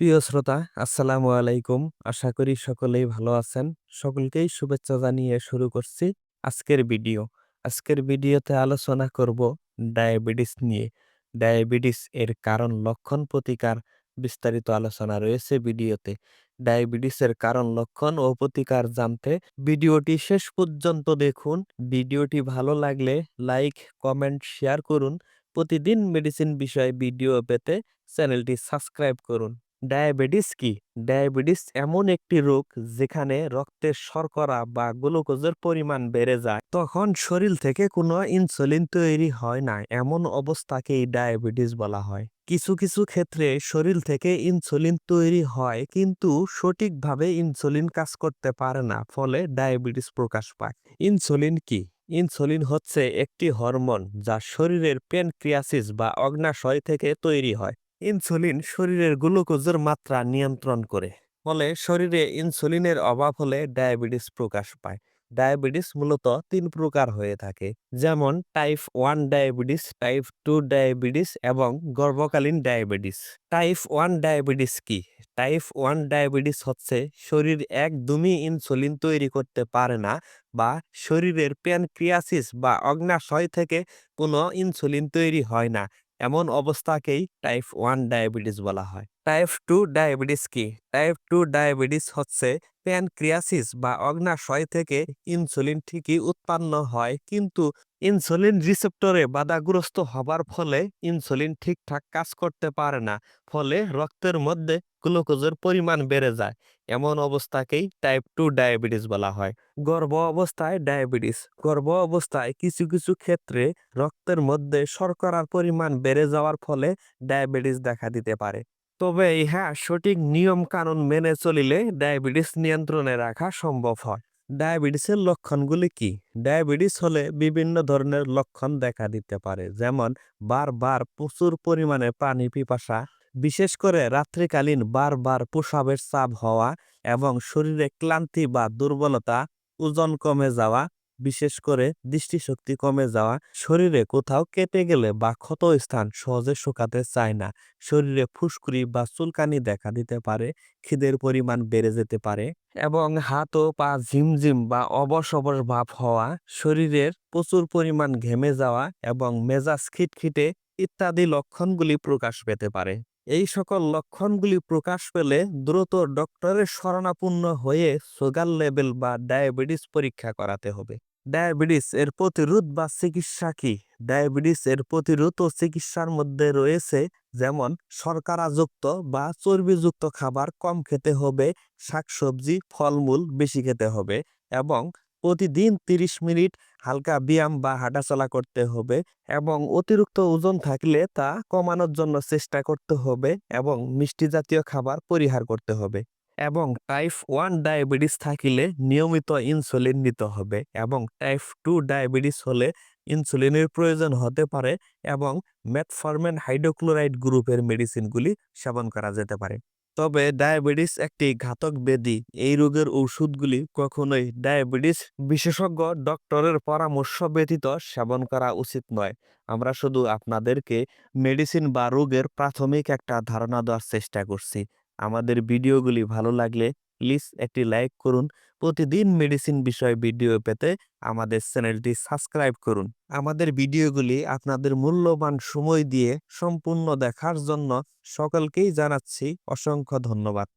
প্রিয় শ্রোতা, আসসালামু আলাইকুম। আশা করি সকলেই ভালো আছেন। সকলকেই শুভেচ্ছা জানিয়ে শুরু করছি আজকের ভিডিও। আজকের ভিডিওতে আলোচনা করব ডায়াবেটিস নিয়ে। ডায়াবেটিস এর কারণ লক্ষণ প্রতিকার বিস্তারিত আলোচনা রয়েছে ভিডিওতে। ডায়াবেটিসের কারণ লক্ষণ ও প্রতিকার জানতে ভিডিওটি শেষ পর্যন্ত দেখুন। ভিডিওটি ভালো লাগলে লাইক, কমেন্ট, শেয়ার করুন। প্রতিদিন মেডিসিন বিষয়ে ভিডিও পেতে চ্যানেলটি সাবস্ক্রাইব করুন। ডায়াবেটিস কি? ডায়াবেটিস এমন একটি রোগ যেখানে রক্তের শর্করা বা গ্লুকোজের পরিমাণ বেড়ে যায়। তখন শরীর থেকে কোনো ইনসুলিন তৈরি হয় না, এমন অবস্থাকেই ডায়াবেটিস বলা হয়। কিছু কিছু ক্ষেত্রে শরীর থেকে ইনসুলিন তৈরি হয়, কিন্তু সঠিকভাবে ইনসুলিন কাজ করতে পারে না, ফলে ডায়াবেটিস প্রকাশ পায়। ইনসুলিন কি? ইনসুলিন হচ্ছে একটি হরমোন যা শরীরের পেনক্রিয়াসিস বা অগ্নাশয় থেকে তৈরি হয়। ইনসুলিন শরীরের গ্লুকোজের মাত্রা নিয়ন্ত্রণ করে। ফলে শরীরে ইনসুলিনের অভাব হলে ডায়াবেটিস প্রকাশ পায়। ডায়াবেটিস মূলত তিন প্রকার হয়ে থাকে, যেমন type one diabetes, type two diabetes এবং গর্ভকালীন ডায়াবেটিস। টাইপ ওয়ান ডায়াবেটিস কি? টাইপ ওয়ান ডায়াবেটিস হচ্ছে শরীর একদমই ইনসুলিন তৈরি করতে পারে না বা শরীরের প্যানক্রিয়াসিস বা অগ্নাশয় থেকে কোনো ইনসুলিন তৈরি হয় না। এমন অবস্থাকেই টাইপ ওয়ান ডায়াবেটিস বলা হয়। টাইপ টু ডায়াবেটিস কি? টাইপ টু ডায়াবেটিস হচ্ছে প্যানক্রিয়াসিস বা অগ্নাশয় থেকে ইনসুলিন ঠিকই উৎপন্ন হয়, কিন্তু ইনসুলিন রিসেপ্টরে বাধাগ্রস্ত হবার ফলে ইনসুলিন ঠিকঠাক কাজ করতে পারে না, ফলে রক্তের মধ্যে গ্লুকোজের পরিমাণ বেড়ে যায়। এমন অবস্থাকেই টাইপ টু ডায়াবেটিস বলা হয়। গর্ভ অবস্থায় ডায়াবেটিস গর্ভ অবস্থায় কিছু কিছু ক্ষেত্রে রক্তের মধ্যে শর্করার পরিমাণ বেড়ে যাওয়ার ফলে ডায়াবেটিস দেখা দিতে পারে। তবে ইহা সঠিক নিয়ম কানুন মেনে চলিলে ডায়াবেটিস নিয়ন্ত্রণে রাখা সম্ভব হয়। ডায়াবেটিসের লক্ষণগুলি কি? ডায়াবেটিস হলে বিভিন্ন ধরনের লক্ষণ দেখা দিতে পারে, যেমন বারবার প্রচুর পরিমাণে পানি পিপাসা, বিশেষ করে রাত্রিকালীন বারবার প্রসাবের চাপ হওয়া এবং শরীরে ক্লান্তি বা দুর্বলতা, ওজন কমে যাওয়া বিশেষ করে দৃষ্টিশক্তি কমে যাওয়া, শরীরে কোথাও কেটে গেলে বা ক্ষত স্থান সহজে শুকাতে চায় না। শরীরে ফুসকুড়ি বা চুলকানি দেখা দিতে পারে, খিদের পরিমাণ বেড়ে যেতে পারে এবং হাত ও পা ঝিমঝিম বা অবশ ভাব হওয়া, শরীরের প্রচুর পরিমাণ ঘেমে যাওয়া এবং মেজাজ খিটখিটে ইত্যাদি লক্ষণগুলি প্রকাশ পেতে পারে। এই সকল লক্ষণগুলি প্রকাশ পেলে দ্রুত ডক্টরের শরণাপন্ন হয়ে সুগার লেভেল বা ডায়াবেটিস পরীক্ষা করাতে হবে। ডায়াবেটিস এর প্রতিরোধ বা চিকিৎসা কি? ডায়াবেটিস এর প্রতিরোধ ও চিকিৎসার মধ্যে রয়েছে যেমন শর্করাযুক্ত বা চর্বিযুক্ত খাবার কম খেতে হবে, শাকসবজি, ফলমূল বেশি খেতে হবে এবং প্রতিদিন ৩০ মিনিট হালকা ব্যায়াম বা হাঁটাচলা করতে হবে এবং অতিরিক্ত ওজন থাকলে তা কমানোর জন্য চেষ্টা করতে হবে এবং মিষ্টি জাতীয় খাবার পরিহার করতে হবে এবং টাইপ ওয়ান ডায়াবেটিস থাকিলে নিয়মিত ইনসুলিন নিতে হবে এবং টাইপ টু ডায়াবেটিস হলে ইনসুলিনের প্রয়োজন হতে পারে এবং মেটফরমেন হাইড্রোক্লোরাইড গ্রুপের মেডিসিনগুলি সেবন করা যেতে পারে। তবে ডায়াবেটিস একটি ঘাতক ব্যাধি। এই রোগের ঔষধগুলি কখনোই ডায়াবেটিস বিশেষজ্ঞ ডক্টরের পরামর্শ ব্যতীত সেবন করা উচিত নয়। আমরা শুধু আপনাদেরকে মেডিসিন বা রোগের প্রাথমিক একটা ধারণা দেওয়ার চেষ্টা করছি। আমাদের ভিডিওগুলি ভালো লাগলে প্লিজ একটি লাইক করুন। প্রতিদিন মেডিসিন বিষয়ে ভিডিও পেতে আমাদের চ্যানেলটি সাবস্ক্রাইব করুন। আমাদের ভিডিওগুলি আপনাদের মূল্যবান সময় দিয়ে সম্পূর্ণ দেখার জন্য সকলকেই জানাচ্ছি অসংখ্য ধন্যবাদ।